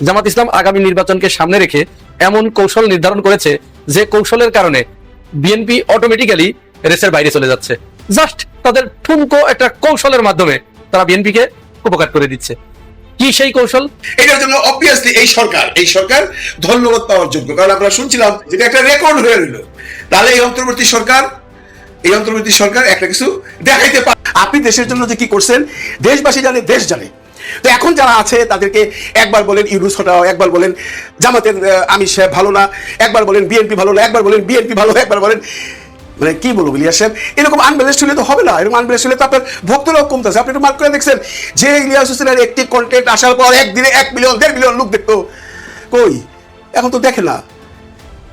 জামাত ইসলাম আগামী নির্বাচনকে সামনে রেখে এমন কৌশল নির্ধারণ করেছে যে কৌশলের কারণে বিএনপি অটোমেটিক্যালি রেসের বাইরে চলে যাচ্ছে। জাস্ট তাদের ঠুনকো একটা কৌশলের মাধ্যমে তারা বিএনপিকে উপকার করে দিচ্ছে। কি সেই কৌশল? এটার জন্য অবভিয়াসলি এই সরকার এই সরকার ধন্যবাদ পাওয়ার যোগ্য। কারণ আমরা শুনছিলাম যেটা একটা রেকর্ড হয়ে রইল। তাহলে এই অন্তর্বর্তী সরকার, এই অন্তর্বর্তী সরকার একটা কিছু দেখাইতে পারে। আপনি দেশের জন্য যে কি করছেন, দেশবাসী জানে, দেশ জানে। তো এখন যারা আছে, তাদেরকে একবার বলেন ইউরুস হটাও, একবার বলেন জামাতের আমির সাহেব ভালো না, একবার বলেন বিএনপি ভালো না, একবার বলেন বিএনপি ভালো, একবার বলেন মানে কি বলব ইলিয়াস সাহেব? এরকম আনব্যালেন্স হলে তো হবে না, এরকম আনব্যালেন্স হলে তো আপনার ভক্তরাও কমতেছে। আপনি একটু মার্ক করে দেখছেন, যে ইলিয়াস হোসেনের একটি কন্টেন্ট আসার পর একদিনে এক মিলিয়ন দেড় মিলিয়ন লোক দেখতো। কই? এখন তো দেখে না।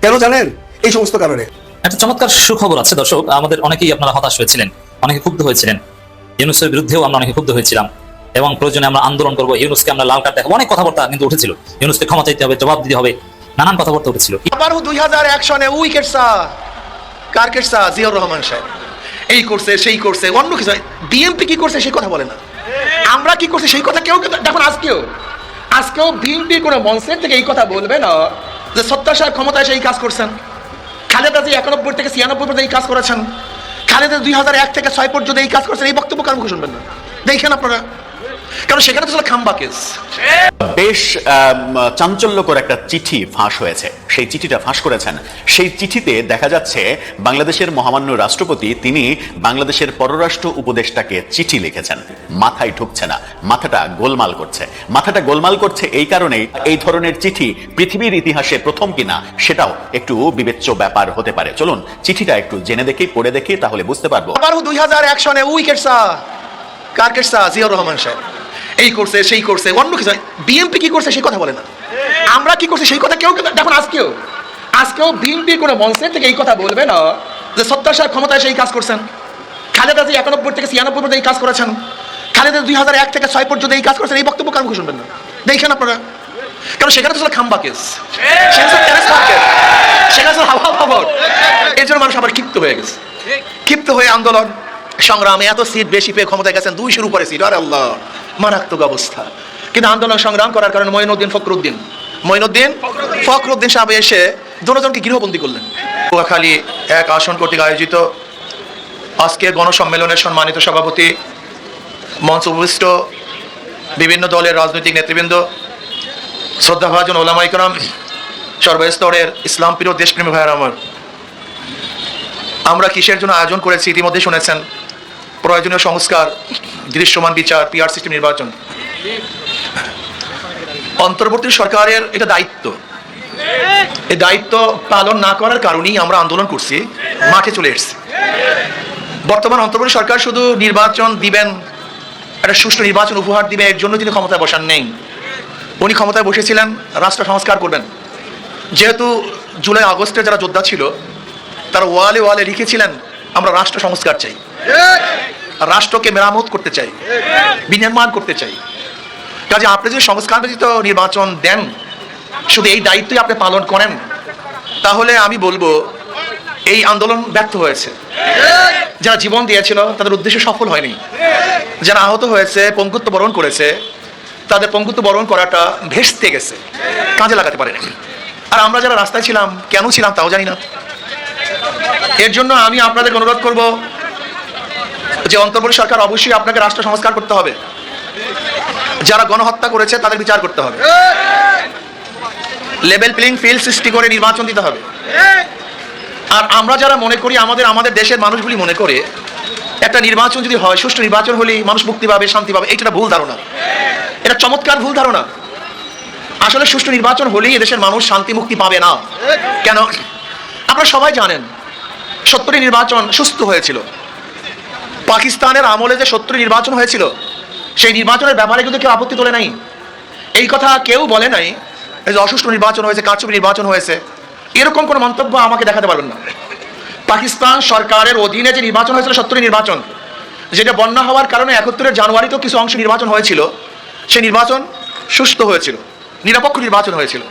কেন জানেন? এই সমস্ত কারণে। একটা চমৎকার সুখবর আছে দর্শক, আমাদের অনেকেই আপনারা হতাশ হয়েছিলেন, অনেকে ক্ষুব্ধ হয়েছিলেন। ইউনুসের বিরুদ্ধেও আমরা অনেকে ক্ষুব্ধ হয়েছিলাম। এবং প্রয়োজনে আমরা আন্দোলন করব। ইউনুসকে আমরা লাল কার্ড দেখাবো। অনেক কথাবার্তা কিন্তু উঠেছিল। ইউনুসকে ক্ষমা চাইতে হবে, জবাব দিতে হবে। নানান কথাবার্তা উঠেছিল। আবারও দুই হাজার এক সনে উইকেট সা কার কেটসা জিয়াউর রহমান সাহেব। এই করছে, সেই করছে, অন্য কিছু বিএনপি কি করছে সেই কথা বলে না। আমরা কি করছি সেই কথা কেউ দেখুন, আজকেও আজকেও বিএনপি কোনো মঞ্চের থেকে এই কথা বলবে না যে সত্তর সাহেব ক্ষমতায় সেই কাজ করছেন। খালেদা যে একানব্বই থেকে ছিয়ানব্বই পর্যন্ত এই কাজ করেছেন। খালেদা দুই হাজার এক থেকে ছয় পর্যন্ত এই কাজ করছেন। এই বক্তব্য কারণ শুনবেন না? দেখেন আপনারা। কারণ সেখানে তো ছিল খাম্বা কেস। বেশ চাঞ্চল্যকর একটা চিঠি ফাঁস হয়েছে। সেই চিঠিটা ফাঁস করেছেন। সেই চিঠিতে দেখা যাচ্ছে বাংলাদেশের মহামান্য রাষ্ট্রপতি তিনি বাংলাদেশের পররাষ্ট্র উপদেষ্টাকে চিঠি লিখেছেন। মাথায় ঢুকছে না। মাথাটা গোলমাল করছে। মাথাটা গোলমাল করছে এই কারণেই এই ধরনের চিঠি পৃথিবীর ইতিহাসে প্রথম কিনা সেটাও একটু বিবেচ্য ব্যাপার হতে পারে। চলুন চিঠিটা একটু জেনে দেখি পড়ে দেখি তাহলে বুঝতে পারব। আবারও দুই হাজার এক সনে উইকেট কার কেটসা জিয়াউর রহমান সাহেব। এই করছে, সেই করছে, অন্য কিছু বিএনপি কি করছে সেই কথা বলে না। আমরা কি করছি সেই কথা কেউ দেখুন আজকেও আজকেও বিএনপি কোনো মঞ্চের থেকে এই কথা বলবে না যে সত্তর সাহেব ক্ষমতায় সেই কাজ করছেন। খালেদা যে একানব্বই থেকে ছিয়ানব্বই পর্যন্ত এই কাজ করেছেন। খালেদা দুই হাজার এক থেকে ছয় পর্যন্ত এই কাজ করেছেন। এই বক্তব্য কার মুখে শুনবেন না? দেখেন আপনারা। কারণ সেখানে তো ছিল খাম্বা কেস। সেখানে হাওয়া খবর। এর জন্য মানুষ আবার ক্ষিপ্ত হয়ে গেছে। ক্ষিপ্ত হয়ে আন্দোলন। সংগ্রামে এত সিট বেশি পেয়ে ক্ষমতায় গেছেন দুইশোর উপরে সিট আর আল্লাহ, মারাত্মক অবস্থা। কিন্তু আন্দোলন সংগ্রাম করার কারণে মঈনুদ্দিন ফখরুদ্দিন মঈনুদ্দিন ফখরুদ্দিন সাহেব এসে দুজনকে গৃহবন্দী করলেন। কুয়াখালী এক আসন কর্তৃক আয়োজিত আজকে গণসম্মেলনের সম্মানিত সভাপতি মঞ্চ উপবিষ্ট বিভিন্ন দলের রাজনৈতিক নেতৃবৃন্দ, শ্রদ্ধাভাজন ওলামা ইকরাম, সর্বস্তরের ইসলাম প্রিয় দেশপ্রেমী ভাইয়ের আমার। আমরা কিসের জন্য আয়োজন করেছি ইতিমধ্যে শুনেছেন প্রয়োজনীয় সংস্কার, দৃশ্যমান বিচার পিআর সিস্টেম নির্বাচন। অন্তর্বর্তী সরকারের এটা দায়িত্ব। এই দায়িত্ব পালন না করার কারণেই আমরা আন্দোলন করছি, মাঠে চলে এসেছি। বর্তমান অন্তর্বর্তী সরকার শুধু নির্বাচন দিবেন, একটা সুষ্ঠু নির্বাচন উপহার দিবে, এর জন্য তিনি ক্ষমতায় বসান নেই। উনি ক্ষমতায় বসেছিলেন, রাষ্ট্র সংস্কার করবেন। যেহেতু জুলাই আগস্টে যারা যোদ্ধা ছিল, তারা ওয়ালে ওয়ালে লিখেছিলেন, আমরা রাষ্ট্র সংস্কার চাই। রাষ্ট্রকে মেরামত করতে চাই বিনির্মাণ করতে চাই। কাজে আপনি যদি সংস্কার ব্যতীত নির্বাচন দেন শুধু এই দায়িত্বই আপনি পালন করেন তাহলে আমি বলব এই আন্দোলন ব্যর্থ হয়েছে। যারা জীবন দিয়েছিল তাদের উদ্দেশ্য সফল হয়নি। যারা আহত হয়েছে পঙ্গুত্ব বরণ করেছে তাদের পঙ্গুত্ব বরণ করাটা ভেস্তে গেছে। কাজে লাগাতে পারেনি। আর আমরা যারা রাস্তায় ছিলাম কেন ছিলাম তাও জানি না। এর জন্য আমি আপনাদের অনুরোধ করব যে অন্তর্বর্তী সরকার অবশ্যই আপনাকে রাষ্ট্র সংস্কার করতে হবে। যারা গণহত্যা করেছে, তাদের বিচার করতে হবে। লেভেল প্লেইং ফিল্ড সৃষ্টি করে নির্বাচন দিতে হবে। আর আমরা যারা মনে করি, আমাদের আমাদের দেশের মানুষগুলি মনে করে, একটা নির্বাচন যদি হয়, সুষ্ঠু নির্বাচন হলেই মানুষ মুক্তি পাবে, শান্তি পাবে এটা ভুল ধারণা। এটা চমৎকার ভুল ধারণা। আসলে সুষ্ঠু নির্বাচন হলেই এদেশের মানুষ শান্তি মুক্তি পাবে না। কেন? আপনারা সবাই জানেন সত্তরি নির্বাচন সুস্থ হয়েছিল। পাকিস্তানের আমলে যে সত্তরি নির্বাচন হয়েছিল, সেই নির্বাচনের ব্যাপারে কিন্তু কেউ আপত্তি তোলে নাই। এই কথা কেউ বলে নাই যে অসুষ্ঠু নির্বাচন হয়েছে, কারচুপি নির্বাচন হয়েছে। এরকম কোনো মন্তব্য আমাকে দেখাতে পারবেন না। পাকিস্তান সরকারের অধীনে যে নির্বাচন হয়েছিল সত্তরি নির্বাচন, যেটা বন্যা হওয়ার কারণে একত্তরের জানুয়ারিতেও কিছু অংশ নির্বাচন হয়েছিল, সেই নির্বাচন সুস্থ হয়েছিল, নিরপেক্ষ নির্বাচন হয়েছিল।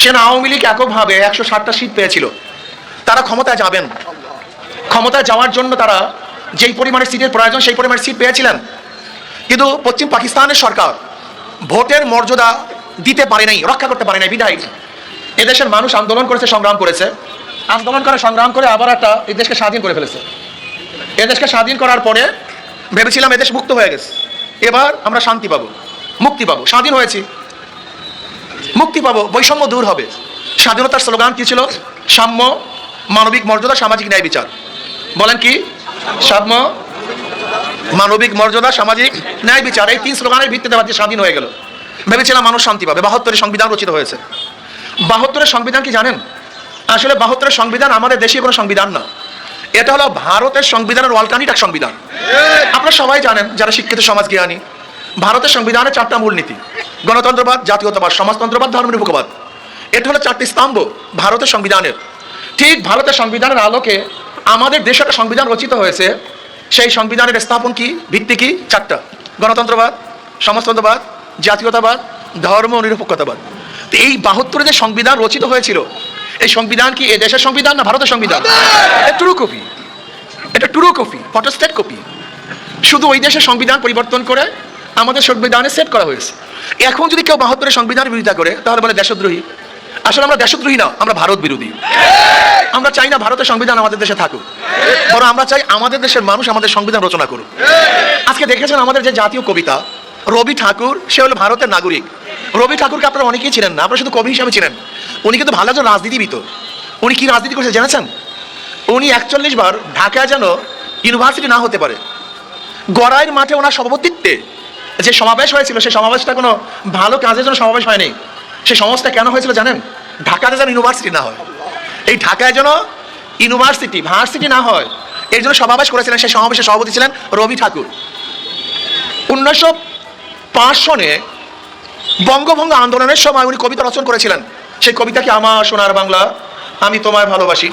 সেখানে আওয়ামী লীগ এককভাবে একশো ষাটটা সিট পেয়েছিল। তারা ক্ষমতায় যাবেন। ক্ষমতায় যাওয়ার জন্য তারা যেই পরিমাণের সিটের প্রয়োজন, সেই পরিমাণের সিট পেয়েছিলেন। কিন্তু পশ্চিম পাকিস্তানের সরকার ভোটের মর্যাদা দিতে পারে নাই, রক্ষা করতে পারে নাই বিদায় এদেশের মানুষ আন্দোলন করেছে, সংগ্রাম করেছে। আন্দোলন করে, সংগ্রাম করে আবার একটা এই দেশকে স্বাধীন করে ফেলেছে। এদেশকে স্বাধীন করার পরে ভেবেছিলাম এদেশ মুক্ত হয়ে গেছে। এবার আমরা শান্তি পাবো, মুক্তি পাবো, স্বাধীন হয়েছি। মুক্তি পাবো, বৈষম্য দূর হবে। স্বাধীনতার স্লোগান কি ছিল? সাম্য, মানবিক মর্যাদা, সামাজিক ন্যায় বিচার। বলেন কি? সাম্য, মানবিক মর্যাদা, সামাজিক ন্যায় বিচার, এই তিন স্লোগানের ভিত্তিতে রাজ্য স্বাধীন হয়ে গেল। ভেবেছিলাম মানুষ শান্তি পাবে। বাহাত্তরের সংবিধান রচিত হয়েছে। বাহাত্তরের সংবিধান কি জানেন? আসলে বাহাত্তরের সংবিধান আমাদের দেশীয় কোনো সংবিধান না। এটা হলো ভারতের সংবিধানের অল্টারনেট এক সংবিধান। আপনারা সবাই জানেন, যারা শিক্ষিত সমাজ জ্ঞানী ভারতের সংবিধানে চারটা মূলনীতি। গণতন্ত্রবাদ, জাতীয়তাবাদ, সমাজতন্ত্রবাদ, ধর্মনিরপেক্ষবাদ। এটা হলো চারটি স্তম্ভ ভারতের সংবিধানের। ঠিক ভারতের সংবিধানের আলোকে আমাদের দেশে একটা সংবিধান রচিত হয়েছে। সেই সংবিধানের স্থাপন কি? ভিত্তি কি? চারটা। গণতন্ত্রবাদ সমাজতন্ত্রবাদ জাতীয়তাবাদ ধর্ম নিরপেক্ষতাবাদ। তো এই বাহাত্তরে যে সংবিধান রচিত হয়েছিল এই সংবিধান কি এ দেশের সংবিধান না ভারতের সংবিধান? টুরু কপি এটা টুরু কপি ফটোস্টেট কপি। শুধু ওই দেশের সংবিধান পরিবর্তন করে আমাদের সংবিধানে সেট করা হয়েছে। এখন যদি কেউ বাহাত্তরের সংবিধানের বিরোধিতা করে তাহলে বলে দেশদ্রোহী। আসলে আমরা দেশদ্রোহী না, আমরা ভারত বিরোধী। আমরা চাই না ভারতের সংবিধান আমাদের দেশে থাকুক। বরং আমরা চাই আমাদের দেশের মানুষ আমাদের সংবিধান রচনা করুক। আজকে দেখেছেন আমাদের যে জাতীয় কবিতা, রবি ঠাকুর, সে হলো ভারতের নাগরিক। রবি ঠাকুরকে আপনারা অনেকেই ছিলেন না, আপনারা শুধু কবি হিসাবে ছিলেন উনি কিন্তু ভালো একজন রাজনীতিবিদ। উনি কি রাজনীতি করেছে জেনেছেন? উনি একচল্লিশ বার ঢাকায় যেন ইউনিভার্সিটি না হতে পারে। গড়াইয়ের মাঠে ওনার সভাপতিত্বে যে সমাবেশ হয়েছিল সেই সমাবেশটা কোনো ভালো কাজের জন্য সমাবেশ হয়নি। সেই সমাবেশটা কেন হয়েছিল জানেন? ঢাকাতে যেন ইউনিভার্সিটি না হয়। এই ঢাকায় যেন ইউনিভার্সিটি ভার্সিটি না হয়, এর জন্য সমাবেশ করেছিলেন সেই সমাবেশে সভাপতি ছিলেন রবি ঠাকুর। উনিশশো পাঁচ সনে বঙ্গভঙ্গ আন্দোলনের সময় উনি কবিতা রচনা করেছিলেন। সেই কবিতা কি আমার সোনার বাংলা? আমি তোমায় ভালোবাসি।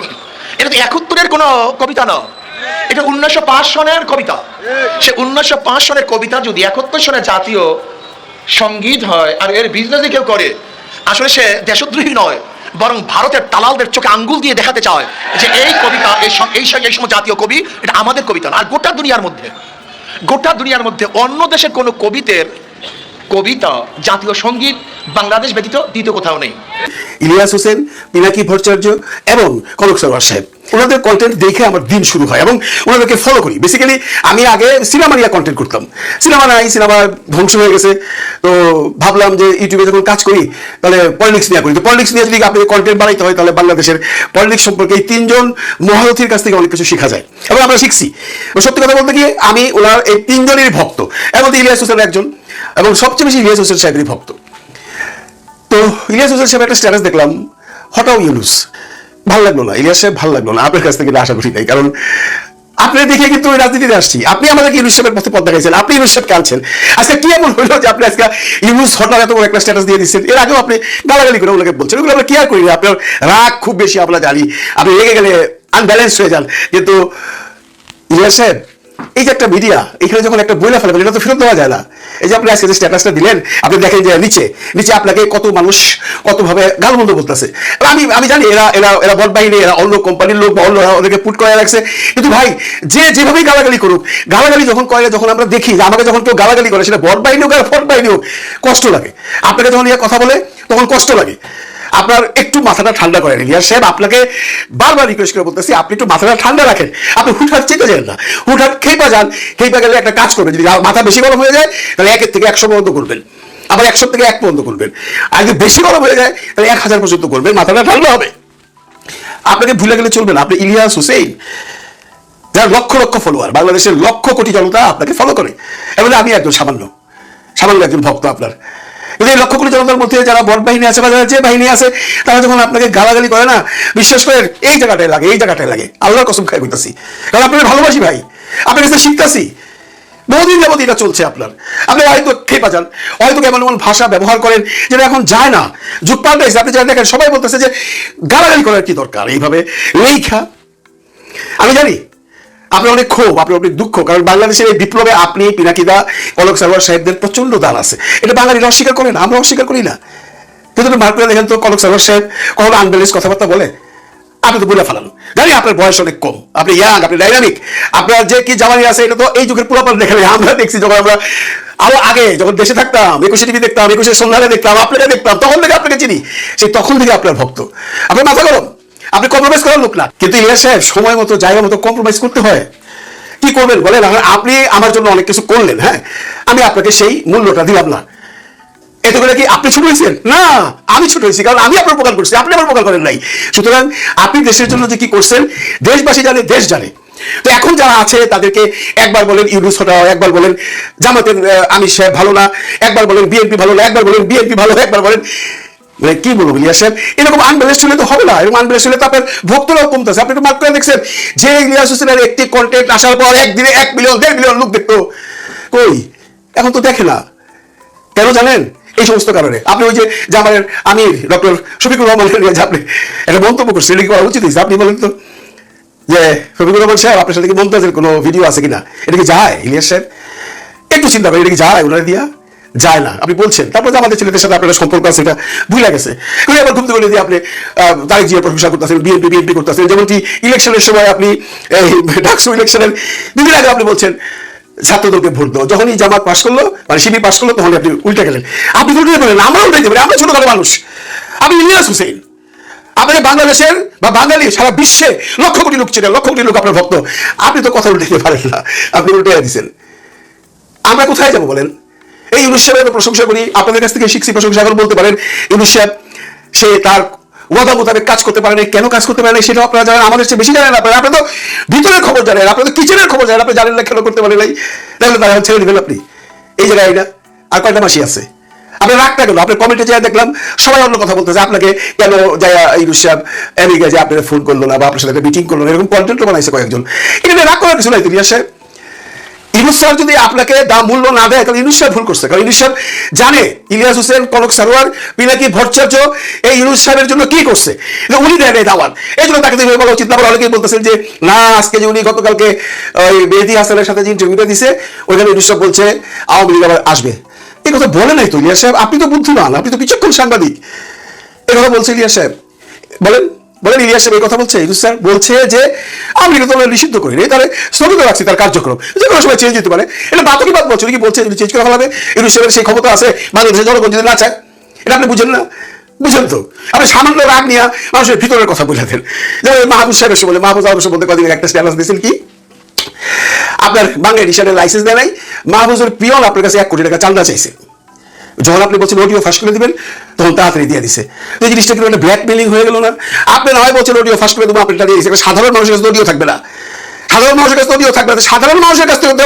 এটা তো একাত্তরের কোনো কবিতা না এটা উনিশশো পাঁচ সনের কবিতা। সে উনিশশো পাঁচ সনের কবিতা যদি একাত্তর সনের জাতীয় সংগীত হয় আর এর বিজনেস কেউ করে আসলে সে দেশদ্রোহী নয়, বরং ভারতের দালালদের চোখে আঙ্গুল দিয়ে দেখাতে চায় যে এই কবিতা, এই এই এই সময় জাতীয় কবি, এটা আমাদের কবিতা আর গোটা দুনিয়ার মধ্যে, গোটা দুনিয়ার মধ্যে অন্য দেশের কোনো কবিতের কবিতা, জাতীয় সংগীত, বাংলাদেশ ব্যতীত দ্বিতীয় কোথাও নেই। ইলিয়াস হোসেন, পিনাকি ভট্টাচার্য এবং কনক সরোয়ার সাহেব। ওনাদের কন্টেন্ট দেখে আমার দিন শুরু হয় এবং ওনাদেরকে ফলো করি। বেসিক্যালি আমি আগে সিনেমা নিয়ে কন্টেন্ট করতাম। সিনেমা নাই সিনেমা ধ্বংস হয়ে গেছে। তো ভাবলাম যে ইউটিউবে যখন কাজ করি, তাহলে পলিটিক্স নিয়ে করি। তো পলিটিক্স নিয়ে যদি আপনাকে কন্টেন্ট বানাইতে হয়, তাহলে বাংলাদেশের পলিটিক্স সম্পর্কে এই তিনজন মহারথীর কাছ থেকে অনেক কিছু শেখা যায়। এবং আমরা শিখছি। সত্যি কথা বলতে গিয়ে আমি, ওনার এই তিনজনেরই ভক্ত। মধ্যে ইলিয়াস হোসেন একজন। এবং সবচেয়ে বেশি ইলিয়াস হোসেন সাহেবেরই ভক্ত। তো ইলিয়াস হোসেন সাহেব একটা স্ট্যাটাস দেখলাম, হটাও ইউনুস। ভালো লাগল না, ইলিয়াস সাহেব ভালো লাগল না, আপনার কাছ থেকে আশা করি নাই, কারণ আপনি দেখে কিন্তু ওই রাজনীতিতে আসছি। আপনি আমাদেরকে ইউনুস সাহেবের পথে পথ দেখাইছেন, আপনি ইউনুস সাহেবকে আনছেন। আজকে কি এমন হলো যে আপনি আজকে ইউনুস হঠাৎ এত বড় একটা স্ট্যাটাস দিয়ে দিচ্ছেন? এর আগেও আপনি গালাগালি করে ওগুলোকে বলছেন ওগুলো আমরা কেয়ার করি না, আপনার রাগ খুব বেশি, আমরা জানি। আপনি রেগে গেলে আনব্যালেন্স হয়ে যান। কিন্তু ইলিয়াস সাহেব এই যে একটা মিডিয়া এখানে যখন একটা বইলা ফেলে এটা তো ফেরত দেওয়া যায় না। এই যে আপনি আজকে যে স্ট্যাটাসটা দিলেন, আপনি দেখেন যে নিচে নিচে আপনাকে কত মানুষ কতভাবে গালমন্দ বলতেছে। আমি আমি জানি এরা এরা এরা বট বাহিনী, এরা অন্য কোম্পানির লোক বা অন্য ওদেরকে পুট করে রাখছে। কিন্তু ভাই, যে যেভাবেই গালাগালি করুক, গালাগালি যখন করে, যখন আমরা দেখি যে আমাকে যখন কেউ গালাগালি করে, সেটা বট বাহিনী হোক আর ফট বাহিনী হোক, কষ্ট লাগে। আপনাকে যখন ইয়ে কথা বলে, তখন কষ্ট লাগে। আপনার একটু মাথাটা ঠান্ডা করেন, ইলিয়াস সাহেব, আপনাকে বারবার রিকোয়েস্ট করে বলতেছি, আপনি একটু মাথাটা ঠান্ডা রাখেন। আপনি হুটহাট চেপে যান না। হুটহাট খেপা যান, খেপা গেলে একটা কাজ করবেন, যদি মাথা বেশি গরম হয়ে যায়, তাহলে একের থেকে একশো পর্যন্ত করবেন। আবার একশো থেকে এক পর্যন্ত করবেন। আর যদি বেশি গরম হয়ে যায়, তাহলে এক হাজার পর্যন্ত করবেন, মাথাটা ঠান্ডা হবে। আপনাকে ভুলে গেলে চলবে না। আপনি ইলিয়াস হুসেইন, যার লক্ষ লক্ষ ফলোয়ার বাংলাদেশের লক্ষ কোটি জনতা আপনাকে ফলো করে। এবং আমি একজন সামান্য সামান্য একজন ভক্ত আপনার। কিন্তু এই লক্ষ কোটি জনতার মধ্যে যারা বট বাহিনী আছে বা যারা যে বাহিনী আছে, তারা যখন আপনাকে গালাগালি করে না, বিশ্বাস করে এই জায়গাটায় লাগে, এই জায়গাটায় লাগে। আল্লাহর কসম খাই করতেছি কারণ আপনাকে ভালোবাসি ভাই। আপনার কাছে শিখতেছি। বহুদিন যাবত এটা চলছে আপনার। আপনি হয়তো খেপা যান, হয়তো এমন এমন ভাষা ব্যবহার করেন যেটা এখন যায় না। যুগ পাল্টাইছে আপনি যারা দেখেন, সবাই বলতেছে যে, গালাগালি করার কি দরকার? এইভাবে লেখা আমি জানি আপনার অনেক ক্ষোভ আপনার অনেক দুঃখ, কারণ বাংলাদেশের এই বিপ্লবে আপনি, পিনাকিদা কলক সারোয়ার সাহেবদের প্রচণ্ড দান আছে। এটা বাঙালিরা অস্বীকার করে না, আমরা অস্বীকার করি না। কিন্তু আপনি করে দেখেন তো কলক সারোয়ার সাহেব কখনো আনব্যালেন্স কথাবার্তা বলে? আপনি তো বলে ফেলান। জানি আপনার বয়স অনেক কম, আপনি ইয়াং আপনি ডাইনামিক আপনার যে কি জামানি আছে, এটা তো এই যুগের পুরোপুরি দেখে। আমরা দেখছি যখন আমরা আরও আগে যখন দেশে থাকতাম, একুশে টিভি দেখতাম, একুশে সন্ধ্যালে দেখতাম, আপনাকে দেখতাম, তখন থেকে আপনাকে চিনি, সেই তখন থেকে আপনার ভক্ত। আপনার মাথা গরম? আপনি কম্প্রোমাইজ করার লোক না। কিন্তু ইলিয়াস সাহেব, সময় মতো, জায়গা মতো কম্প্রোমাইজ করতে হয়। কি করবেন বলেন? আপনি আমার জন্য অনেক কিছু করলেন হ্যাঁ? আমি আপনাকে সেই মূল্যটা দিলাম না। এতে করে কি আপনি ছোট হয়েছেন? না, আমি ছোট হয়েছি, কারণ আমি আপনার উপকার করছি, আপনি আমার উপকার করেন নাই। সুতরাং আপনি দেশের জন্য যে কি করছেন, দেশবাসী জানে, দেশ জানে। তো এখন যারা আছে, তাদেরকে একবার বলেন ইউনুস হটাও, একবার বলেন জামাতের আমি সাহেব ভালো না, একবার বলেন বিএনপি ভালো না, একবার বলেন বিএনপি ভালো, একবার বলেন মানে কি বলব ইলিয়াস সাহেব? এরকম আনব্যালেন্স হলে তো হবে না, এরকম আনব্যালেন্স হলে তো আপনার ভক্তরাও কমতেছে। আপনি তো মাত্র দেখছেন, যে ইলিয়াস হোসেনের একটি কন্টেন্ট আসার পর একদিনে এক মিলিয়ন দেড় মিলিয়ন লোক দেখতো। কই? এখন তো দেখে না। কেন জানেন? এই সমস্ত কারণে। আপনি ওই যে আমাদের আমির, ডক্টর শফিকুর রহমানের যে আপনি একটা মন্তব্য করছেন এটা কি করা উচিত? আপনি বলেন তো। যে শফিকুর রহমান সাহেব, আপনার সাথে কি মন্তব্যের কোনো ভিডিও আছে কিনা? এটা কি যায় ইলিয়াস সাহেব? একটু চিন্তা করেন, এটা কি যায় ওনারা দিয়া? যায় না। আপনি বলছেন তারপর যে আমাদের ছেলেদের সাথে আপনার সম্পর্ক আছে এটা ভুলে গেছে। কিন্তু এবার ঘুমতে বলে দিয়ে আপনি আহ, তারেক জিয়ার প্রশংসা করতেছেন বিএনপি বিএনপি করতেছেন যেমনটি ইলেকশনের সময় আপনি ডাকসু ইলেকশনের দুদিন আগে আপনি বলছেন ছাত্রদলকে ভোট দাও। যখনই জামাত পাশ করল মানে শিবির পাশ করল তখন আপনি উল্টে গেলেন। আপনি উল্টে বলেন আমরা উল্টে দেবেন আমরা ছোটখাটো মানুষ। আপনি ইলিয়াস হুসেন। আপনাদের বাংলাদেশের বা বাঙালি সারা বিশ্বে লক্ষ কোটি লোক ছিলেন লক্ষ কোটি লোক আপনার ভক্ত। আপনি তো কথা উল্টে পারেন না। আপনি উল্টে দিচ্ছেন আমরা কোথায় যাব বলেন? এই ইউনুস সাহেবের প্রশংসা করি, আপনাদের কাছ থেকে শিখছি, প্রশংসা এখন বলতে পারেন, ইউনুস সে তার ওয়াদা মোতাবেক কাজ করতে পারেন, কেন কাজ করতে পারেন সেটা আপনারা জানেন, আমাদের চেয়ে বেশি জানেন আপনারা আপনি তো ভিতরের খবর জানেন আপনি তো কিচেনের খবর জানেন, আপনি জানেন না কেন করতে পারেন নাই? তাহলে তারা ছেড়ে দিবেন আপনি। এই জায়গায় এটা, আর কয়টা মাসি আছে? আপনি রাগটা গেল আপনার কমেন্টে যা দেখলাম, সবাই অন্য কথা বলতেছে, আপনাকে কেন যায় ইউনুস সাহেব আমেরিকা যে আপনার ফোন করল না বা আপনার সাথে মিটিং করল না, এরকম কন্টেন্টও বানাইছে কয়েকজন। এটা রাগ করার কিছু নাই ইলিয়াস সাহেব সাহেব যদি আপনাকে দাম মূল্য না দেয়, তাহলে সাহেব ভুল করছে। কারণ সাহেব জানে ইলিয়াস হোসেন, কনক সারোয়ার, পিনাকি ভট্টাচার্য এই ইউনুস সাহেবের জন্য কি করছে। উনি দেয় এই দাওয়াত। এই জন্য তাকে দেখে বলা উচিত না অনেকেই বলতেছেন যে, না, আজকে যে উনি গতকালকে ওই মেহেদি হাসানের সাথে যে ইন্টারভিউটা দিছে, ওইখানে ইউনুস সাহেব বলছে, আওয়ামী লীগ আবার আসবে। এই কথা বলে নাই তো ইলিয়াস সাহেব। আপনি তো বুদ্ধিমান, আপনি তো বিচক্ষণ সাংবাদিক। এই কথা বলছে ইলিয়াস সাহেব। বলেন। বলেন, ইলিয়াস সাহেব এই কথা বলছে, ইউনুস স্যার বলছে যে, আমি কিন্তু আমরা নিষিদ্ধ করি নি তাহলে স্থগিত রাখছি তার কার্যক্রম। যে কোনো সময় চেঞ্জ হতে পারে। এটা বাতকি বাদ বলছে? কি বলছে? চেঞ্জ করা হবে ইউনুস সাহেবের সেই ক্ষমতা আছে বাংলাদেশের জনগণ যদি না চায়, এটা আপনি বুঝেন না? বুঝেন তো। আপনি সামান্য রাগ নিয়ে মানুষের ভিতরের কথা বুঝে দেন। যেমন মাহবুব সাহেবের সময় মাহবুব আলমের সম্বন্ধে কদিন একটা স্ট্যাটাস দিয়েছেন কি? আপনার বাংলা এডিশনের লাইসেন্স দেয় নাই। মাহবুজুর পিয়ন আপনার কাছে এক কোটি টাকা চান্দা চাইছে। যখন আপনি বলছেন অডিও ফাঁস করে দিবেন, তখন তাড়াতাড়ি দিয়ে দিছে। এই জিনিসটা কি একটা ব্ল্যাকমেলিং হয়ে গেল না। আপনি না হয় বলছেন অডিও ফাঁস করে দেবো আপনি দিয়ে দিচ্ছে সাধারণ মানুষের কাছে অডিও থাকবে না। সাধারণ মানুষের কাছে অডিও থাকবে না। সাধারণ মানুষের কাছ থেকে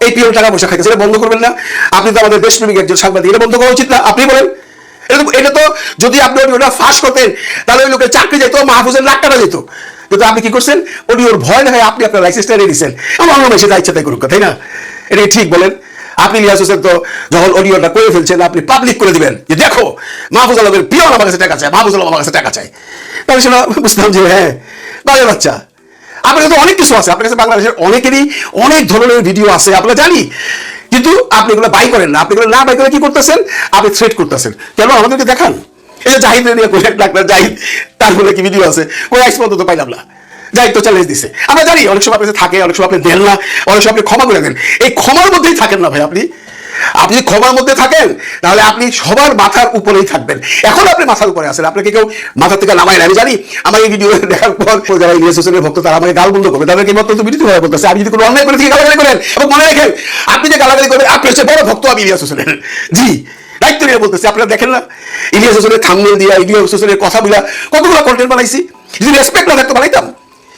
এই পিওর টাকা পয়সা খাইতে বন্ধ করবেন না। আপনি তো আমাদের দেশপ্রেমিক একজন সাংবাদিক, এটা বন্ধ করা উচিত না। আপনি বলেন তো- এটা তো যদি আপনি অডিওটা ফাঁস করতেন, তাহলে ওই লোকের চাকরি যেত, মাহফুজের লাখ টাকা যেত। কিন্তু আপনি কি করছেন? অডিওর ভয় না হয় আপনি আপনার লাইসেন্সটা নিয়ে দিচ্ছেন আমার মনে হয় সেটা ইচ্ছা তাই করুক, তাই না? এটা ঠিক বলেন? আপনি ইলিয়াস হোসেন তো যখন অডিওটা করে ফেলছেন, আপনি পাবলিক করে দিবেন। যে দেখো, মাহফুজ আলমের পিয়ন আমার কাছে টাকা চায়, মাহফুজ আলম আমার কাছে টাকা চায়। তাহলে সেটা বুঝতাম যে হ্যাঁ বাজে বাচ্চা। আপনার কাছে অনেক কিছু আছে, আপনার কাছে বাংলাদেশের অনেকেরই অনেক ধরনের ভিডিও আছে আমরা জানি। কিন্তু আপনি এগুলো বাই করেন না। আপনি এগুলো না বাই করে কি করতেছেন? আপনি থ্রেট করতেছেন। কেন? আমাদেরকে দেখান। এই যে জাহিদ নিয়ে করে ডাক্তার জাহিদ, তার কি ভিডিও আছে? ওই আইস পর্যন্ত পাইলাম না। তো চ্যালেঞ্জ দিছে। আমরা জানি, অনেক সময় আপনার থাকে, অনেক সময় আপনি দেন না, অনেক সময় আপনি ক্ষমা করে দেন। এই ক্ষমার মধ্যেই থাকেন না ভাই আপনি। আপনি ক্ষমার মধ্যে থাকেন, তাহলে আপনি সবার মাথার উপরেই থাকবেন। এখন আপনি মাথার উপরে আছেন, আপনাকে কেউ মাথা থেকে নামায় না। আমি জানি আমার এই ভিডিও দেখার পর যারা ইলিয়াস হোসেনের ভক্ত, তারা আমাকে গাল বন্ধ করবে। তাদেরকে মত তো বিরতি হয়ে বলতেছে। আপনি যদি কোনো অন্যায় করে থেকে গালাগালি করেন, এবং মনে রাখেন, আপনি যে গালাগালি করবেন আপনি হচ্ছে বড় ভক্ত আমি ইলিয়াস হোসেনের। জি, দায়িত্ব নিয়ে বলতেছি, আপনারা দেখেন না? ইলিয়াস হোসেনের থামনেল দিয়া, ইলিয়াস হোসেনের কথা বলা কতগুলো কন্টেন্ট বানাইছি? যদি রেসপেক্ট না থাকতো বানাইতাম।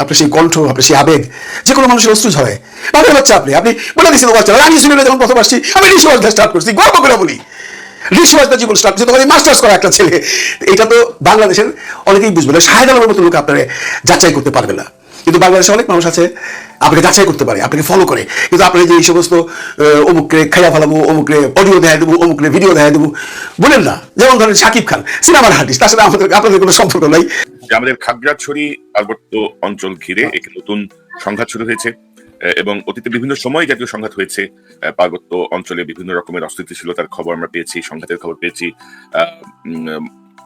আপনার সেই কণ্ঠ আপনার সেই আবেগ যে কোনো মানুষের অস্ত্র ঝরে। বাপের বাচ্চা আপনি আপনি বলে দিয়েছেন উবার চালাই আমি শুনে যখন প্রথম আসছি, আমি রিসওয়াজ স্টার্ট করছি, গর্ব করে বলি। রিসওয়াজটা জীবন স্টার্ট করছি তখন মাস্টার্স করা একটা ছেলে। এটা তো বাংলাদেশের অনেকেই বুঝবে না, শাহেদ আলমের মতো লোক আপনারা যাচাই করতে পারবে না। কিন্তু বাংলাদেশে অনেক মানুষ আছে, আপনাকে যাচাই করতে পারে, আপনাকে ফলো করে। কিন্তু আপনি যে এই সমস্ত অমুকরে খাইয়া ফেলাবো, অমুকরে অডিও দেখা দেবো, অমুকরে ভিডিও দেখা দেবো, বলেন না। যেমন ধরেন সাকিব খান সিনেমার আর্টিস্ট তার সাথে আমাদের আপনাদের কোনো সম্পর্ক নাই। যে আমাদের খাগড়াছড়ি পার্বত্য অঞ্চল ঘিরে একটি নতুন সংঘাত শুরু হয়েছে এবং অতীতে বিভিন্ন সময় জাতীয় সংঘাত হয়েছে পার্বত্য অঞ্চলে বিভিন্ন রকমের অস্থিতিশীলতার খবর আমরা পেয়েছি সংঘাতের খবর পেয়েছি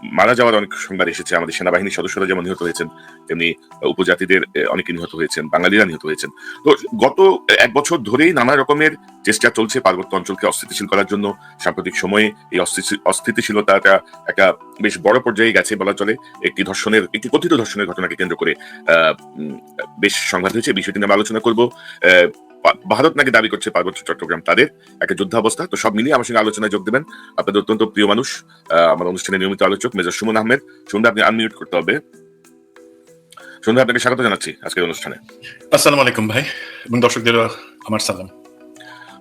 মারা যাওয়ার অনেক সংবাদ এসেছে। আমাদের সেনাবাহিনীর সদস্যরা যেমন নিহত হয়েছেন, তেমনি উপজাতিদের অনেকে নিহত হয়েছেন, বাঙালিরা নিহত হয়েছেন। তো গত এক বছর ধরেই নানা রকমের চেষ্টা চলছে পার্বত্য অঞ্চলকে অস্থিতিশীল করার জন্য। সাম্প্রতিক সময়ে এই অস্থিতি- অস্থিতিশীলতাটা একটা বেশ বড় পর্যায়ে গেছে বলা চলে। একটি ধর্ষণের, একটি কথিত ধর্ষণের ঘটনাকে কেন্দ্র করে বেশ সংঘাত হয়েছে। বিষয়টি নিয়ে আমরা আলোচনা করব। ভারত নাকি দাবি করছে পার্বত্য চট্টগ্রাম তাদের একটা যুদ্ধাবস্থা। তো সব মিলিয়ে আমার সঙ্গে আলোচনায় যোগ দেবেন। আপনাদের অত্যন্ত প্রিয় মানুষ আমার অনুষ্ঠানে নিয়মিত আলোচক মেজর সুমন আহমেদ। সুন্দর আপনি আনমিউট করতে হবে। সুন্দর আপনাকে স্বাগত জানাচ্ছি আজকের অনুষ্ঠানে। আসসালামু আলাইকুম ভাই এবং দর্শকদের আমার সালাম।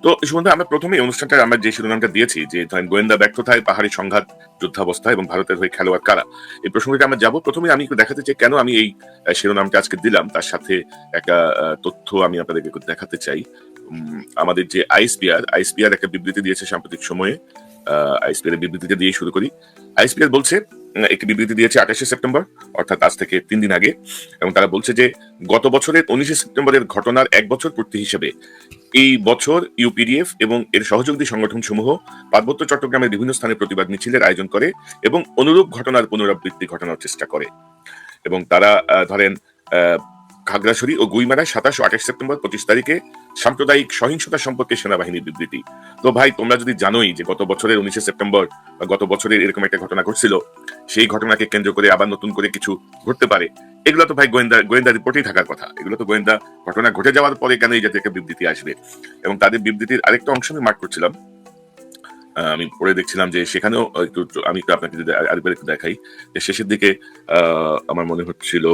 তো সুমন আমরা প্রথমে অনুষ্ঠানটা আমরা যে শিরোনামটা দিয়েছি, যে ধরেন গোয়েন্দা ব্যর্থতায় পাহাড়ি সংঘাত, যুদ্ধাবস্থা এবং ভারতের হয়ে খেলোয়াড় কারা, এই প্রসঙ্গে আমরা যাব। প্রথমে আমি একটু দেখাতে চাই কেন আমি এই শিরোনামটা আজকে দিলাম। তার সাথে একটা তথ্য আমি আপনাদেরকে দেখাতে চাই। আমাদের যে আইসপিআর আইসপিআর একটা বিবৃতি দিয়েছে সাম্প্রতিক সময়ে আইসপিআর বিবৃতিটা দিয়ে শুরু করি। আইসপিআর বলছে একটি বিবৃতি দিয়েছে আঠাশে সেপ্টেম্বর, অর্থাৎ আজ থেকে তিন দিন আগে, এবং তারা বলছে যে গত বছরের উনিশে সেপ্টেম্বরের ঘটনার এক বছর পূর্তি হিসেবে এই বছর ইউপিডিএফ এবং এর সহযোগী সংগঠন সমূহ পার্বত্য চট্টগ্রামের বিভিন্ন স্থানে প্রতিবাদ মিছিলের আয়োজন করে এবং অনুরূপ ঘটনার পুনরাবৃত্তি ঘটানোর চেষ্টা করে। এবং তারা ধরেন খাগড়াছড়ি ও গুইমারায় সাতাশ ও আঠাশ সেপ্টেম্বর পঁচিশ তারিখে সাম্প্রদায়িক সহিংসতা সম্পর্কে সেনাবাহিনীর বিবৃতি। তো ভাই, তোমরা যদি জানোই যে গত বছরের উনিশে সেপ্টেম্বর বা গত বছরের এরকম একটা ঘটনা ঘটছিল, সেই ঘটনাকে কেন্দ্র করে আবার নতুন করে কিছু ঘটতে পারে। এগুলো তো ভাই গোয়েন্দা গোয়েন্দা রিপোর্টেই থাকার কথা। এগুলো তো গোয়েন্দা ঘটনা ঘটে যাওয়ার পরে কেন এই জাতীয় একটা বিবৃতি আসবে। এবং তাদের বিবৃতির আরেকটা অংশ আমি মার্ক করছিলাম। আমি পড়ে দেখছিলাম যে সেখানেও একটু, আমি একটু আপনাকে যদি আর- আরেকবার একটু দেখাই। শেষের দিকে আমার মনে হচ্ছিল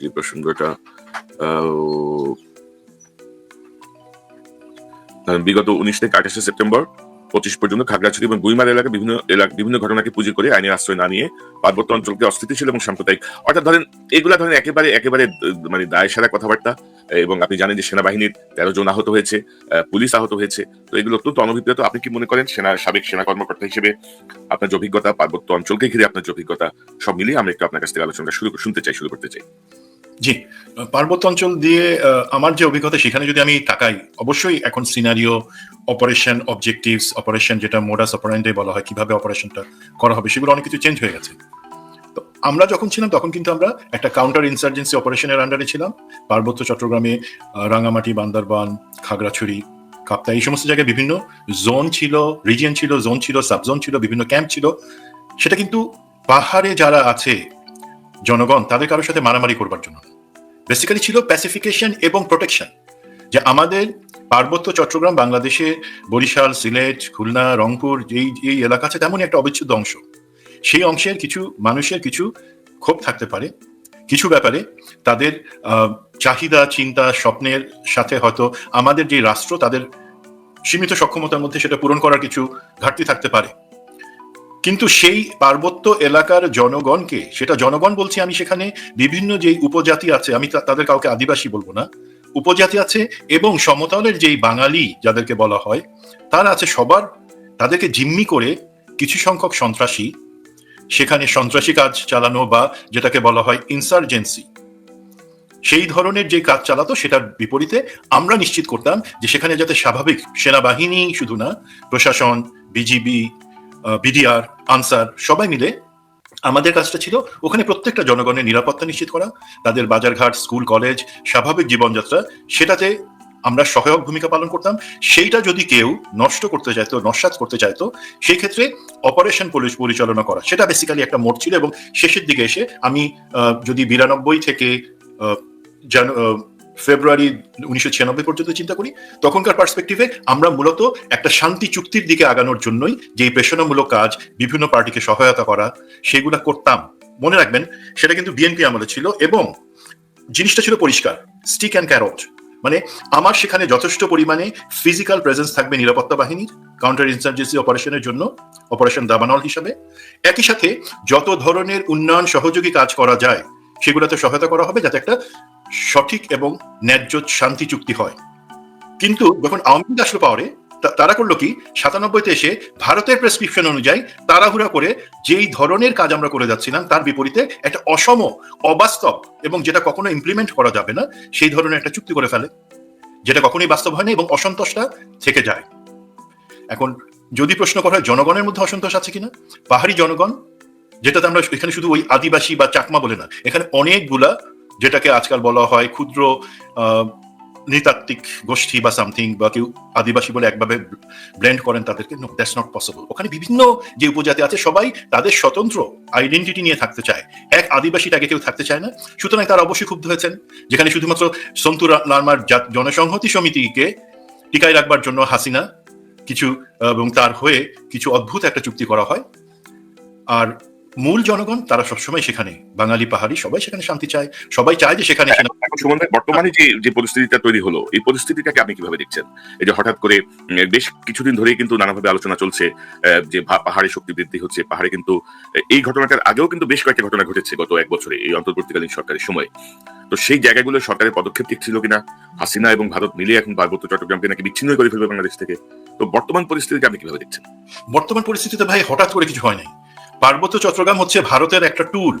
যে প্রসঙ্গটা বিগত উনিশ থেকে আঠাশে সেপ্টেম্বর পঁচিশ পর্যন্ত খাগড়াছড়ি এবং গুইমার এলাকায় বিভিন্ন এলাকা বিভিন্ন ঘটনাকে পুঁজি করে আইনের আশ্রয় না নিয়ে পার্বত্য অঞ্চলকে অস্থিতিশীল এবং সাম্প্রদায়িক অর্থাৎ ধরেন, এগুলা ধরেন একেবারে একেবারে মানে দায় সারা কথাবার্তা এবং আপনি জানেন যে সেনাবাহিনীর তেরো জন আহত হয়েছে পুলিশ আহত হয়েছে। তো এগুলো অত্যন্ত অনভিজ্ঞত আপনি কি মনে করেন সেনা সাবেক সেনা কর্মকর্তা হিসেবে আপনার অভিজ্ঞতা, পার্বত্য অঞ্চলকে ঘিরে আপনার অভিজ্ঞতা, সব মিলিয়ে আমরা একটু আপনার কাছ থেকে আলোচনা শুরু শুনতে চাই, শুরু করতে চাই। জি। পার্বত্য অঞ্চল দিয়ে আমার যে অভিজ্ঞতা, সেখানে যদি আমি তাকাই, অবশ্যই এখন সিনারিও অপারেশন অবজেক্টিভস অপারেশন যেটা মোডাস অপারেন্ডে বলা হয়, কীভাবে অপারেশনটা করা হবে, সেগুলো অনেক কিছু চেঞ্জ হয়ে গেছে। তো আমরা যখন ছিলাম, তখন কিন্তু আমরা একটা কাউন্টার ইনসার্জেন্সি অপারেশনের আন্ডারে ছিলাম। পার্বত্য চট্টগ্রামে রাঙামাটি, বান্দরবান, খাগড়াছড়ি কাপ্তা এই সমস্ত জায়গায় বিভিন্ন জোন ছিল রিজিয়ন ছিল জোন ছিল সাবজোন ছিল, বিভিন্ন ক্যাম্প ছিল। সেটা কিন্তু পাহাড়ে যারা আছে, জনগণ, তাদের কারোর সাথে মারামারি করবার জন্য বেসিক্যালি ছিল প্যাসিফিকেশন এবং প্রোটেকশন যে আমাদের পার্বত্য চট্টগ্রাম, বাংলাদেশে বরিশাল, সিলেট, খুলনা, রংপুর, এই এই এলাকা আছে তেমনই একটা অবিচ্ছেদ্য অংশ। সেই অংশের কিছু মানুষের কিছু ক্ষোভ থাকতে পারে। কিছু ব্যাপারে তাদের চাহিদা, চিন্তা, স্বপ্নের সাথে হয়তো আমাদের যে রাষ্ট্র, তাদের সীমিত সক্ষমতার মধ্যে সেটা পূরণ করার কিছু ঘাটতি থাকতে পারে। কিন্তু সেই পার্বত্য এলাকার জনগণকে, সেটা জনগণ বলছি আমি সেখানে, বিভিন্ন যে উপজাতি আছে, আমি তাদের কাউকে আদিবাসী বলব না, উপজাতি আছে এবং সমতলের যেই বাঙালি যাদেরকে বলা হয়, তারা আছে সবার, তাদেরকে জিম্মি করে কিছু সংখ্যক সন্ত্রাসী, সেখানে সন্ত্রাসী কাজ চালানো বা যেটাকে বলা হয় ইনসার্জেন্সি সেই ধরনের যে কাজ চালাতো সেটার বিপরীতে আমরা নিশ্চিত করতাম যে সেখানে যাতে স্বাভাবিক সেনাবাহিনী শুধু না, প্রশাসন, বিজিবি বিডিআর, আনসার, সবাই মিলে আমাদের কাজটা ছিল ওখানে প্রত্যেকটা জনগণের নিরাপত্তা নিশ্চিত করা, তাদের বাজারঘাট, স্কুল, কলেজ, স্বাভাবিক জীবনযাত্রা সেটাতে আমরা সহায়ক ভূমিকা পালন করতাম, সেইটা যদি কেউ নষ্ট করতে চাইতো, নস্বাত করতে চাইতো সেই ক্ষেত্রে অপারেশন পুলিশ পরিচালনা করা, সেটা বেসিক্যালি একটা মোড ছিল এবং শেষের দিকে এসে আমি যদি বিরানব্বই থেকে ফেব্রুয়ারি উনিশশো ছিয়ানব্বই পর্যন্ত চিন্তা করি, তখনকার পার্সপেক্টিভে আমরা মূলত একটা শান্তি চুক্তির দিকে আগানোর জন্যই যে পেশনামূলক কাজ, বিভিন্ন পার্টিকে সহায়তা করা, সেগুলা করতাম। মনে রাখবেন, সেটা কিন্তু বিএনপি আমলে ছিল এবং জিনিসটা ছিল পরিষ্কার স্টিক অ্যান্ড ক্যারট মানে আমার সেখানে যথেষ্ট পরিমাণে ফিজিক্যাল প্রেজেন্স থাকবে নিরাপত্তা বাহিনীর কাউন্টার ইনসার্জেন্সি অপারেশনের জন্য অপারেশন দাবানল হিসাবে। একই সাথে যত ধরনের উন্নয়ন সহযোগী কাজ করা যায়, সেগুলোতে সহায়তা করা হবে যাতে একটা সঠিক এবং ন্যায্য শান্তি চুক্তি হয়। কিন্তু যখন আওয়ামী লীগ আসলো পাওয়ারে তারা করল কি, সাতানব্বইতে এসে ভারতের প্রেসক্রিপশন অনুযায়ী তাড়াহুড়া করে যেই ধরনের কাজ আমরা করে যাচ্ছিলাম, তার বিপরীতে একটা অসম, অবাস্তব এবং যেটা কখনো ইমপ্লিমেন্ট করা যাবে না, সেই ধরনের একটা চুক্তি করে ফেলে। যেটা কখনোই বাস্তব হয় না এবং অসন্তোষটা থেকে যায়। এখন যদি প্রশ্ন করা হয়, জনগণের মধ্যে অসন্তোষ আছে কিনা? পাহাড়ি জনগণ, যেটাতে আমরা এখানে শুধু ওই আদিবাসী বা চাকমা বলে না, এখানে অনেকগুলা যেটাকে আজকাল বলা হয় ক্ষুদ্র নৃতাত্ত্বিক গোষ্ঠী বা সামথিং বা কেউ আদিবাসী বলে একভাবে ব্লেন্ড করেন তাদেরকে নো দ্যাটস নট পসিবল ওখানে বিভিন্ন যে উপজাতি আছে, সবাই তাদের স্বতন্ত্র আইডেন্টিটি নিয়ে থাকতে চায়। এক আদিবাসীটাকে কেউ থাকতে চায় না। সুতরাং তারা অবশ্যই ক্ষুব্ধ হয়েছেন। যেখানে শুধুমাত্র সন্তু লার্মার জনসংহতি সমিতিকে টিকায় রাখবার জন্য হাসিনা কিছু, এবং তার হয়ে কিছু অদ্ভুত একটা চুক্তি করা হয়। আর মূল জনগণ তারা সবসময় সেখানে। বাঙালি পাহাড়ি সবাই সেখানে শান্তি চায়। সবাই চায় যে সেখানে বর্তমানে যে যে পরিস্থিতিটা তৈরি হলো এই পরিস্থিতিটাকে আপনি কীভাবে দেখছেন? এই যে হঠাৎ করে বেশ কিছুদিন ধরেই কিন্তু নানাভাবে আলোচনা চলছে যে পাহাড়ে শক্তি বৃদ্ধি হচ্ছে পাহাড়ে কিন্তু এই ঘটনাটার আগেও কিন্তু বেশ কয়েকটা ঘটনা ঘটেছে গত এক বছরে এই অন্তর্বর্তীকালীন সরকারের সময়। তো সেই জায়গাগুলো সরকারের পদক্ষেপ ঠিক ছিল কিনা? হাসিনা এবং ভারত মিলে এখন পার্বত্য চট্টগ্রামকে নাকি বিচ্ছিন্ন করে ফেলবে বাংলাদেশ থেকে? তো বর্তমান পরিস্থিতিকে আপনি কীভাবে দেখছেন? বর্তমান পরিস্থিতিতে ভাই হঠাৎ করে কিছু হয় নাই। পার্বত্য চট্টগ্রাম হচ্ছে ভারতের একটা টুল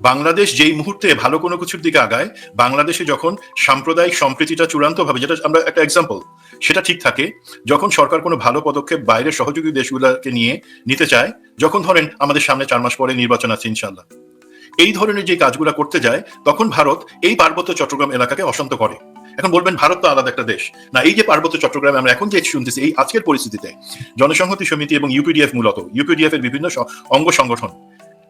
বাংলাদেশ যেই মুহূর্তে ভালো কোনো কিছুর দিকে আগায়, বাংলাদেশে যখন সাম্প্রদায়িক সম্প্রীতিটা চূড়ান্ত ভাবে যেটা আমরা একটা এক্সাম্পল সেটা ঠিক থাকে, যখন সরকার কোনো ভালো পদক্ষেপ বাইরের সহযোগী দেশগুলোকে নিয়ে নিতে চায়, যখন ধরেন আমাদের সামনে চার মাস পরে নির্বাচন আছে ইনশাল্লাহ এই ধরনের যে কাজগুলো করতে যায়, তখন ভারত এই পার্বত্য চট্টগ্রাম এলাকাকে অশান্ত করে। এখন বলবেন ভারত তো আলাদা একটা দেশ। না, এই যে পার্বত্য চট্টগ্রামে আমরা এখন যে শুনতেছি, এই আজকের পরিস্থিতিতে জনসংহতি সমিতি এবং ইউপিডিএফ মূলত, ইউপিডিএফ এর বিভিন্ন অঙ্গ সংগঠন,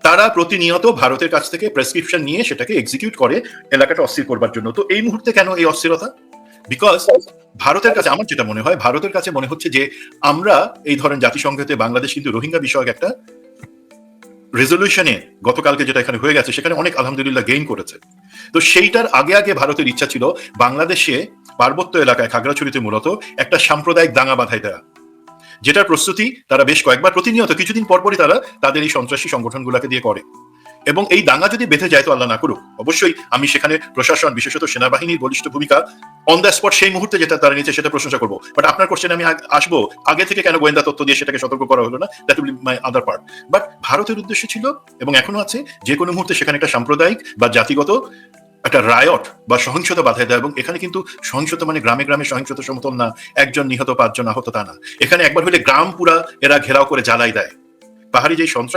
তারা প্রতিনিয়ত ভারতের কাছ থেকে প্রেসক্রিপশন নিয়ে সেটাকে এক্সিকিউট করে এলাকাটা অস্থির করবার জন্য। তো এই মুহূর্তে কেন এই অস্থিরতা? বিকজ ভারতের কাছে, আমার যেটা মনে হয়, ভারতের কাছে মনে হচ্ছে যে আমরা এই ধরেন জাতিসংঘতে বাংলাদেশ কিন্তু রোহিঙ্গা বিষয়ক একটা রেজলিউশনে গতকালকে যেটা এখানে হয়ে গেছে, সেখানে অনেক আলহামদুলিল্লাহ গেইন করেছে। তো সেইটার আগে আগে ভারতের ইচ্ছা ছিল বাংলাদেশে পার্বত্য এলাকায় খাগড়াছড়িতে মূলত একটা সাম্প্রদায়িক দাঙ্গা বাধাই দেওয়া যেটার প্রস্তুতি তারা বেশ কয়েকবার প্রতিনিয়ত, কিছুদিন পরপরই তারা তাদের এই সন্ত্রাসী সংগঠনগুলোকে দিয়ে করে। এবং এই দাঙ্গা যদি বেঁধে যায় তো আল্লাহ না করুক। অবশ্যই আমি সেখানে প্রশাসন, বিশেষত সেনাবাহিনীর বলিষ্ঠ ভূমিকা অন দ্য স্পট সেই মুহূর্তে যেটা তারা নিয়েছে সেটা প্রশংসা করব। বাট আপনার কোশ্চেন আমি আসব, আগে থেকে কেন গোয়েন্দা তথ্য দিয়ে সেটাকে সতর্ক করা হলো না? That will my other part but ভারতের উদ্দেশ্য ছিল এবং এখনও আছে যে কোনো মুহূর্তে সেখানে একটা সাম্প্রদায়িক বা জাতিগত একটা রায়ট বা সহিংসতা বাধায় দেয় এবং এখানে কিন্তু সহিংসতা মানে গ্রামে গ্রামে সহিংসতা সমতল না, একজন নিহত, পাঁচজন আহত তা না। এখানে একবার হলে গ্রাম পুরা এরা ঘেরাও করে জ্বালাই দেয়। পাহাড়ি যে সন্ত্রাস